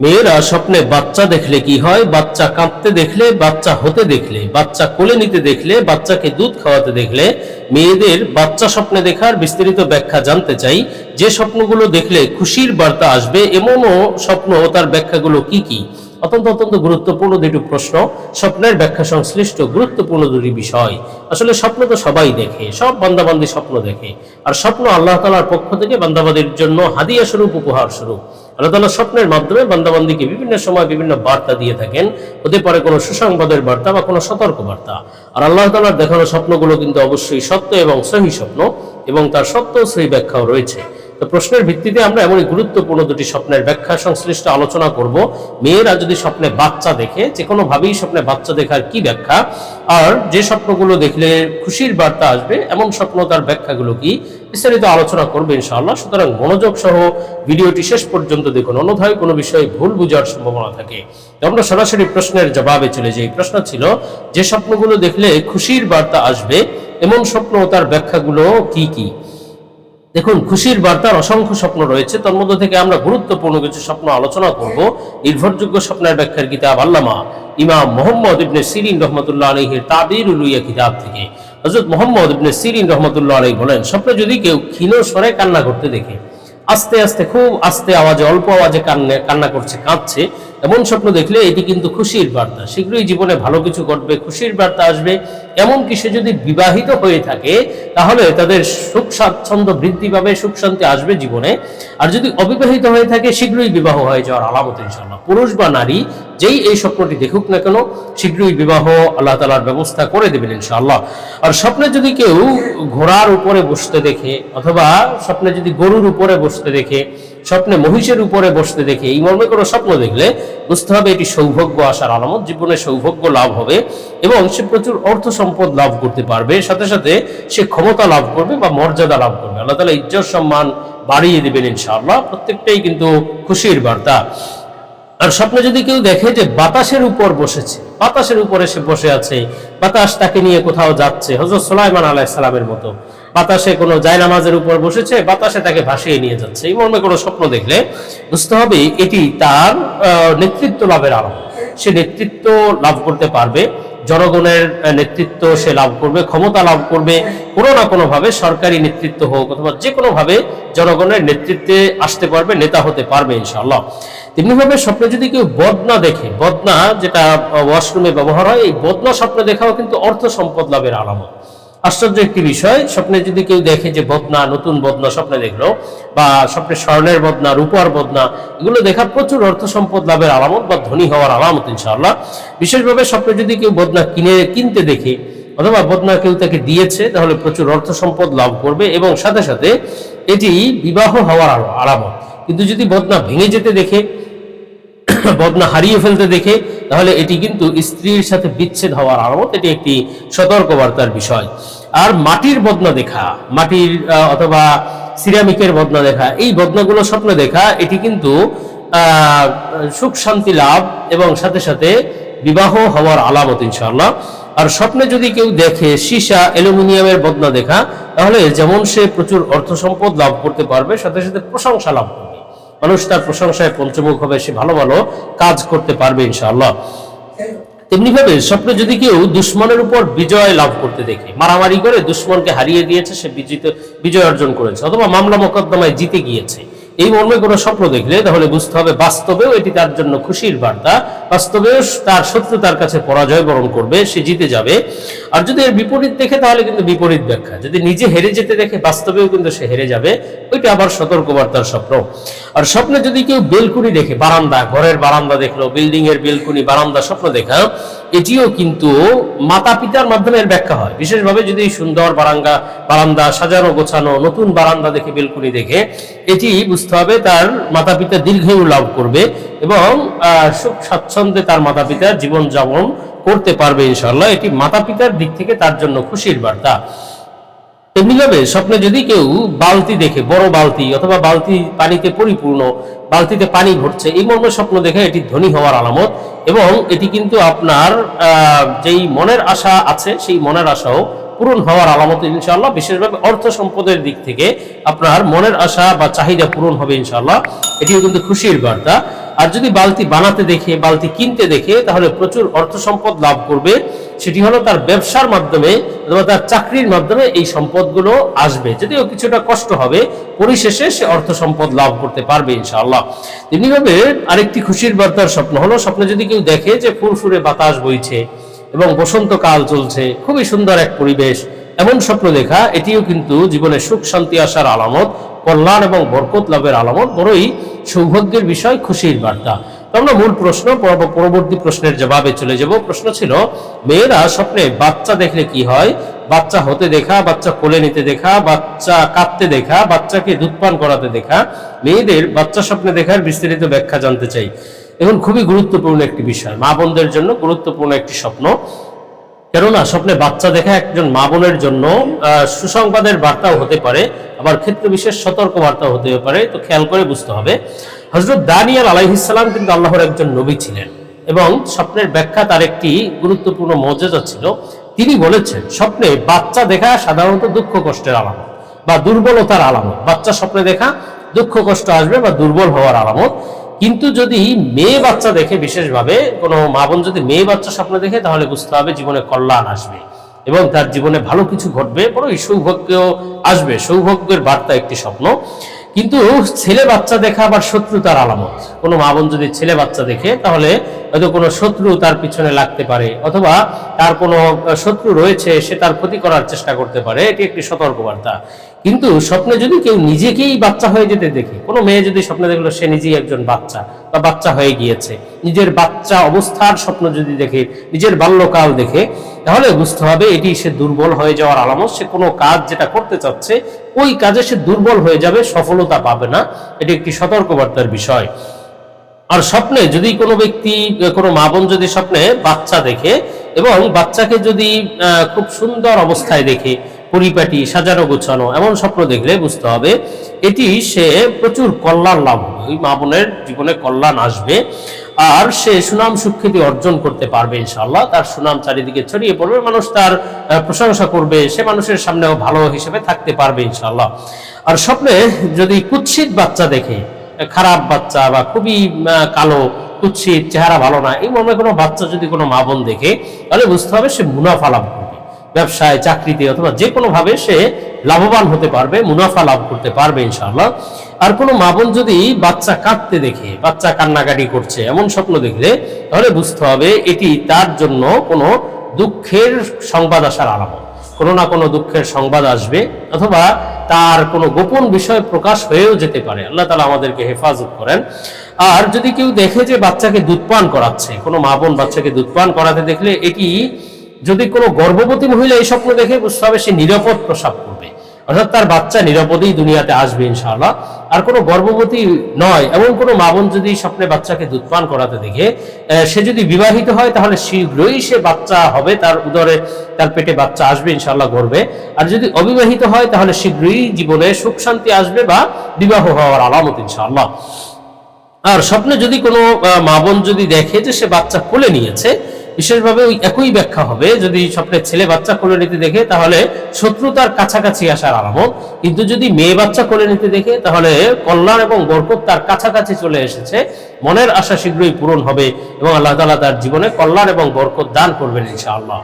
মেয়েরা স্বপ্নে বাচ্চা দেখলে কি হয়? বাচ্চা কাঁদতে দেখলে, বাচ্চা হতে দেখলে, বাচ্চা কোলে নিতে দেখলে, বাচ্চাকে দুধ খাওয়াতে দেখলে, মেয়েদের বাচ্চা স্বপ্নে দেখার বিস্তারিত ব্যাখ্যা জানতে চাই। যে স্বপ্নগুলো দেখলে খুশির বার্তা আসবে, এমনও স্বপ্ন তার ব্যাখ্যাগুলো কি কি? অত্যন্ত অত্যন্ত গুরুত্বপূর্ণ দুটি প্রশ্ন। স্বপ্নের ব্যাখ্যা সংশ্লিষ্ট গুরুত্বপূর্ণ দুটি বিষয়। আসলে স্বপ্ন তো সবাই দেখে, সব বান্দাবান্দি স্বপ্ন দেখে। আর স্বপ্ন আল্লাহ তালার পক্ষ থেকে বান্দাবাদের জন্য হাদিয়া স্বরূপ, উপহার স্বরূপ। আল্লাহ তালা স্বপ্নের মাধ্যমে বান্দাবান্দিকে বিভিন্ন সময় বিভিন্ন বার্তা দিয়ে থাকেন। হতে পারে কোনো সুসংবাদের বার্তা বা কোনো সতর্ক বার্তা আর আল্লাহ তালার দেখানো স্বপ্নগুলো কিন্তু অবশ্যই সত্য এবং সহি স্বপ্ন এবং তার সত্য সেই ব্যাখ্যাও রয়েছে। তো প্রশ্নের ভিত্তিতে আমরা এমনই গুরুত্বপূর্ণ দুটি স্বপ্নের ব্যাখ্যা, সংশ্লিষ্ট আলোচনা করব। মেয়েরা যদি স্বপ্নে বাচ্চা দেখে, যে কোনো ভাবেই স্বপ্নে বাচ্চা দেখার কি ব্যাখ্যা? আর যে স্বপ্নগুলো দেখলে খুশির বার্তা আসবে, এমন স্বপ্ন তার ব্যাখ্যাগুলো কি? বিস্তারিত আলোচনা করবে ইনশাআল্লাহ। সুতরাং মনোযোগ সহ ভিডিওটি শেষ পর্যন্ত দেখুন, অন্যথায় কোনো বিষয়ে ভুল বুঝার সম্ভাবনা থাকে। আমরা সরাসরি প্রশ্নের জবাবে চলে যাই। প্রশ্ন ছিল, যে স্বপ্নগুলো দেখলে খুশির বার্তা আসবে, এমন স্বপ্ন তার ব্যাখ্যাগুলো কি কি? দেখুন, খুশির বার্তার অসংখ্য স্বপ্ন রয়েছে। তার মধ্যে থেকে আমরা গুরুত্বপূর্ণ কিছু স্বপ্ন আলোচনা করব। নির্ভরযোগ্য স্বপ্নের ব্যাখ্যার কিতাব আল্লামা ইমাম মোহাম্মদ ইবনে সিরিন রহমতুল্লাহ আলহির তাবির উলুইয়া কিতাব থেকে। হজরত মোহাম্মদ ইবনে সিরিন রহমতুল্লাহ আলহী বলেন, স্বপ্নে যদি কেউ ক্ষীণ স্বরে কান্না করতে দেখে, আস্তে আস্তে, খুব আস্তে আওয়াজে, অল্প আওয়াজে কান্না কান্না করছে, কাঁদছে এমন স্বপ্ন দেখলে এটি কিন্তু খুশির বার্তা। শীঘ্রই জীবনে ভালো কিছু ঘটবে, খুশির বার্তা আসবে। এমনকি সে যদি বিবাহিত হয়ে থাকে, তাহলে তাদের সুখ, স্বাচ্ছন্দ্য বৃদ্ধি পাবে, সুখ শান্তি আসবে জীবনে। আর যদি অবিবাহিত হয়ে থাকে, শীঘ্রই বিবাহ হয়ে যাওয়ার আলামত ইনশাল্লাহ পুরুষ বা নারী, যেই এই স্বপ্নটি দেখুক না কেন, শীঘ্রই বিবাহ আল্লাহ তালার ব্যবস্থা করে দেবেন ইনশাআল্লাহ। আর স্বপ্নে যদি কেউ ঘোড়ার উপরে বসতে দেখে, অথবা স্বপ্নে যদি গরুর উপরে বসতে দেখে স্বপ্নে মহিষের উপরে বসতে দেখে এই মর্মে কোনো স্বপ্ন দেখলে বুঝতে হবে এটি সৌভাগ্য আসার আলামত, জীবনে সৌভাগ্য লাভ হবে এবং সে প্রচুর অর্থ সম্পদ লাভ করতে পারবে। সাথে সাথে সে ক্ষমতা লাভ করবে বা মর্যাদা লাভ করবে। আল্লাহ তালা ইজ্জত সম্মান বাড়িয়ে দেবেন ইনশাআল্লাহ। প্রত্যেকটাই কিন্তু খুশির বার্তা। আর স্বপ্নে যদি কেউ দেখে যে বাতাসের উপর বসেছে, বাতাসের উপরে সে বসে আছে, বাতাস তাকে নিয়ে কোথাও যাচ্ছে হজরত সোলাইমান আলাইসালামের মতো। বাতাসে কোনো জায়নামাজের উপর বসেছে, বাতাসে তাকে ভাসিয়ে নিয়ে যাচ্ছে। এই মর্মে কোনো স্বপ্ন দেখলে বুঝতে হবে এটি তার নেতৃত্ব লাভের আরম্ভ সে নেতৃত্ব লাভ করতে পারবে, জনগণের নেতৃত্ব সে লাভ করবে, ক্ষমতা লাভ করবে। কোনো না কোনোভাবে সরকারি নেতৃত্ব হোক অথবা যে কোনো ভাবে জনগণের নেতৃত্বে আসতে পারবে, নেতা হতে পারবে ইনশাআল্লাহ। তেমনি ভাবে স্বপ্নে যদি কেউ বদনা দেখে, বদনা যেটা ওয়াশরুমে ব্যবহার হয়, এই বদনা স্বপ্নে দেখাও কিন্তু অর্থ সম্পদ লাভের আলামত। আশ্চর্য একটি বিষয়, স্বপ্নে যদি কেউ দেখে যে বদনা, নতুন বদনা স্বপ্নে দেখল, বা স্বপ্নে স্বর্ণের বদনা, রূপার বদনা, এগুলো দেখার প্রচুর অর্থ সম্পদ লাভের আলামত বা ধনী হওয়ার আলামত ইনশাআল্লাহ। বিশেষভাবে স্বপ্নে যদি কেউ বদনা কিনে, কিনতে দেখে, অথবা বদনা কেউ তাকে দিয়েছে, তাহলে প্রচুর অর্থ সম্পদ লাভ করবে এবং সাথে সাথে এটি বিবাহ হওয়ার আলো- আলামত। কিন্তু যদি বদনা ভেঙে যেতে দেখে, বদনা হারিয়ে ফেলতে দেখে তাহলে এটি কিন্তু স্ত্রীর সাথে বিচ্ছেদ হওয়ার আলামত এটি একটি সতর্কবার্তার বিষয়। আর মাটির বদনা দেখা, মাটির অথবা সিরামিকের বদনা দেখা, এই বদনাগুলো স্বপ্ন দেখা, এটি কিন্তু সুখ শান্তি লাভ এবং সাথে সাথে বিবাহ হওয়ার আলামত ইনশাআল্লাহ। আর স্বপ্নে যদি কেউ দেখে সীসা অ্যালুমিনিয়ামের বদনা দেখা, তাহলে যেমন সে প্রচুর অর্থ সম্পদ লাভ করতে পারবে, সাথে সাথে প্রশংসা লাভ করবে। মানুষ তার প্রশংসায় পঞ্চমুখ হবে সে ভালো ভালো কাজ করতে পারবে ইনশাআল্লাহ। তেমনি ভাবে স্বপ্নে যদি কেউ দুশ্মনের উপর বিজয় লাভ করতে দেখে, মারামারি করে দুশ্মনকে হারিয়ে দিয়েছে, সে বিজিত, বিজয় অর্জন করেছে, অথবা মামলা মোকদ্দমায় জিতে গিয়েছে এই মর্মে কোনো স্বপ্ন দেখলে তাহলে বুঝতে হবে বাস্তবেও এটি তার জন্য খুশির বার্তা, বাস্তবেও তার শত্রু তার কাছে পরাজয় বরণ করবে, সে জিতে যাবে। আর যদি এর বিপরীত দেখে তাহলে কিন্তু বিপরীত ব্যাখ্যা। যদি নিজে হেরে যেতে দেখে বাস্তবেও কিন্তু সে হেরে যাবে, ওইটা আবার সতর্কবার্তার স্বপ্ন। আর স্বপ্নে যদি কেউ বেলকুনি দেখে, বারান্দা, ঘরের বারান্দা দেখল বিল্ডিং এর বেলকুনি, বারান্দা, স্বপ্ন দেখা এটিও কিন্তু মাতা পিতার মাধ্যমে এর ব্যাখ্যা হয়। বিশেষভাবে যদি সুন্দর বারান্দা বারান্দা সাজানো, গোছানো, নতুন বারান্দা দেখে বেলকুনি দেখে, এটি বুঝতে হবে তার মাতা পিতা দীর্ঘায়ু লাভ করবে এবং সুখ স্বাচ্ছন্দ্যে তার মাতা পিতার জীবনযাপন করতে পারবে ইনশাল্লাহ এটি মাতা পিতার দিক থেকে তার জন্য খুশির বার্তা। তেমনিভাবে স্বপ্নে যদি কেউ বালতি দেখে, বড় বালতি অথবা বালতি পানিতে পরিপূর্ণ, বালতিতে পানি ভরছে, এই মর্মে স্বপ্ন দেখে এটি ধনী হওয়ার আলামত এবং এটি কিন্তু আপনার যেই মনের আশা আছে, সেই মনের আশাও পূরণ হওয়ার আলামত ইনশাআল্লাহ। বিশেষভাবে অর্থ সম্পদের দিক থেকে আপনার মনের আশা বা চাহিদা পূরণ হবে ইনশাআল্লাহ। এটিও কিন্তু খুশির বার্তা। আর যদি বালতি বানাতে দেখে, বালতি কিনতে দেখে, তাহলে প্রচুর অর্থ সম্পদ লাভ করবে। সেটি হলো তার ব্যবসার মাধ্যমে অথবা তার চাকরির মাধ্যমে এই সম্পদগুলো আসবে। যদিও কিছুটা কষ্ট হবে, পরিশেষে সে অর্থ সম্পদ লাভ করতে পারবে ইনশাআল্লাহ। তেমনিভাবে আরেকটি খুশির বার্তার স্বপ্ন হলো, স্বপ্নে যদি কেউ দেখে যে ফুরফুরে বাতাস বইছে এবং বসন্তকাল চলছে, খুবই সুন্দর এক পরিবেশ, এমন স্বপ্ন দেখা, এটিও কিন্তু জীবনে সুখ, শান্তি আসার আলামত, কল্যাণ এবং বরকত লাভের আলামত, বড়ই সৌভাগ্যের বিষয়, খুশির বার্তা। আমরা মূল প্রশ্ন পরবর্তী প্রশ্নের জবাবে চলে যাব। প্রশ্ন ছিল, মেয়েরা স্বপ্নে বাচ্চা দেখলে কি হয়? বাচ্চা হতে দেখা, বাচ্চা কোলে নিতে দেখা, বাচ্চা কাঁদতে দেখা, বাচ্চাকে দুধপান করাতে দেখা। মেয়েদের বাচ্চা স্বপ্নে দেখার বিস্তারিত ব্যাখ্যা জানতে চাই। এখন খুবই গুরুত্বপূর্ণ একটি বিষয়, মা বোনদের জন্য গুরুত্বপূর্ণ একটি স্বপ্ন। কেননা স্বপ্নে বাচ্চা দেখা একজন মা বোনের জন্য সুসংবাদের বার্তাও হতে পারে। আবার ক্ষেত্র বিশেষ সতর্ক বার্তাও হতে পারে, তো খেয়াল করে বুঝতে হবে। হজরত দানিয়াল আলাইহিসাল্লাম কিন্তু আল্লাহর একজন নবী ছিলেন। এবং স্বপ্নের ব্যাখ্যা তার একটি গুরুত্বপূর্ণ মর্যাদা ছিল। তিনি বলেছেন, স্বপ্নে বাচ্চা দেখা সাধারণত দুঃখ কষ্টের আলামত বা দুর্বলতার আলামত। বাচ্চা স্বপ্নে দেখা দুঃখ কষ্ট আসবে বা দুর্বল হওয়ার আলামত। কিন্তু যদি মেয়ে বাচ্চা দেখে বিশেষভাবে, কোনো মা বোন যদি মেয়ে বাচ্চা স্বপ্ন দেখে, তাহলে বুঝতে হবে জীবনে কল্যাণ আসবে এবং তার জীবনে ভালো কিছু ঘটবে। বড়ই সৌভাগ্য আসবে। সৌভাগ্যের বার্তা একটি স্বপ্ন। কিন্তু ছেলে বাচ্চা দেখা আবার শত্রুতার আলামত। কোনো মা বোন যদি ছেলে বাচ্চা দেখে, তাহলে হয়তো কোনো শত্রু তার পিছনে লাগতে পারে, অথবা তার কোনো শত্রু রয়েছে, সে তার ক্ষতি করার চেষ্টা করতে পারে। এটি একটি সতর্কবার্তা। কিন্তু স্বপ্নে যদি কেউ নিজেকেই বাচ্চা হয়ে যেতে দেখে, কোনো মেয়ে যদি স্বপ্নে দেখল সে নিজেই একজন বাচ্চা বা বাচ্চা হয়ে গিয়েছে, নিজের বাচ্চা অবস্থার স্বপ্ন যদি দেখে, নিজের বাল্যকাল দেখে, তাহলে বুঝতে হবে এটি সে দুর্বল হয়ে যাওয়ার আলামত, সে কোনো কাজ যেটা করতে চাচ্ছে, ওই কাজে সে দুর্বল হয়ে যাবে, সফলতা পাবে না। এটি একটি সতর্কবার্তার বিষয়। আর স্বপ্নে যদি কোনো ব্যক্তি, কোনো মা বোন যদি স্বপ্নে বাচ্চা দেখে এবং বাচ্চাকে যদি খুব সুন্দর অবস্থায় দেখে পরিপাটি, সাজানো গোছানো, এমন স্বপ্ন দেখলে বুঝতে হবে এটি সে প্রচুর কল্যাণ লাভ ওই মা বোনের জীবনে কল্যাণ আসবে আর সে সুনাম সুখ্যাতি অর্জন করতে পারবে ইনশাল্লাহ তার সুনাম চারিদিকে ছড়িয়ে পড়বে, মানুষ তার প্রশংসা করবে, সে মানুষের সামনেও ভালো হিসেবে থাকতে পারবে ইনশাল্লাহ আর স্বপ্নে যদি কুৎসিত বাচ্চা দেখে, খারাপ বাচ্চা বা খুবই কালো, কুৎসিত, চেহারা ভালো না, এই মর্মে কোনো বাচ্চা যদি কোনো মা বোন দেখে, তাহলে বুঝতে হবে সে মুনাফা লাভ করবে। ব্যবসায়, চাকরিতে অথবা যে কোনো ভাবে সে লাভবান হতে পারবে, মুনাফা লাভ করতে পারবে ইনশাআল্লাহ। আর কোনো মা বোন যদি বাচ্চা কাঁদতে দেখে, বাচ্চা কান্নাকাটি করছে, এমন স্বপ্ন দেখলে, তাহলে বুঝতে হবে এটি তার জন্য কোনো দুঃখের সংবাদ আসার আলামত। কোনো না কোনো দুঃখের সংবাদ আসবে, অথবা তার কোনো গোপন বিষয় প্রকাশ হয়েও যেতে পারে। আল্লাহ তালা আমাদেরকে হেফাজত করেন। আর যদি কেউ দেখে যে বাচ্চাকে দুধ পান করাচ্ছে, কোনো মা বোন বাচ্চাকে দুধ পান করাতে দেখলে এটি যদি কোনো গর্ভবতী মহিলা এই স্বপ্ন দেখে, বুঝতে হবে সে নিরাপদ প্রসাব করবে। অর্থাৎ তার বাচ্চা নিরাপদেই দুনিয়াতে আসবে, ইনশাআল্লাহ। আর কোনো গর্ভবতী নয়, এমন কোনো মা বোন যদি স্বপ্নে বাচ্চাকে দুধপান করাতে দেখে সে যদি বিবাহিত হয়, তাহলে শীঘ্রই সে বাচ্চা হবে, তার উদরে তার পেটে বাচ্চা আসবে, ইনশাআল্লাহ, গর্বে। আর যদি অবিবাহিত হয়, তাহলে শীঘ্রই জীবনে সুখ শান্তি আসবে বা বিবাহ হওয়ার আলামত, ইনশাআল্লাহ। আর স্বপ্নে যদি কোনো মা বোন যদি দেখে যে সে বাচ্চা কোলে নিয়েছে, বিশেষভাবে ওই একই ব্যাখ্যা হবে, যদি স্বপ্নে ছেলে বাচ্চা কোলে নিতে দেখে, তাহলে শত্রুতার কাছাকাছি আসার আলামত। কিন্তু যদি মেয়ে বাচ্চা কোলে নিতে দেখে, তাহলে কল্যাণ এবং বরকত তার কাছাকাছি চলে এসেছে। মনের আশা শীঘ্রই পূরণ হবে এবং আল্লাহ তাআলা তার জীবনে কল্যাণ এবং বরকত দান করবেন ইনশাআল্লাহ।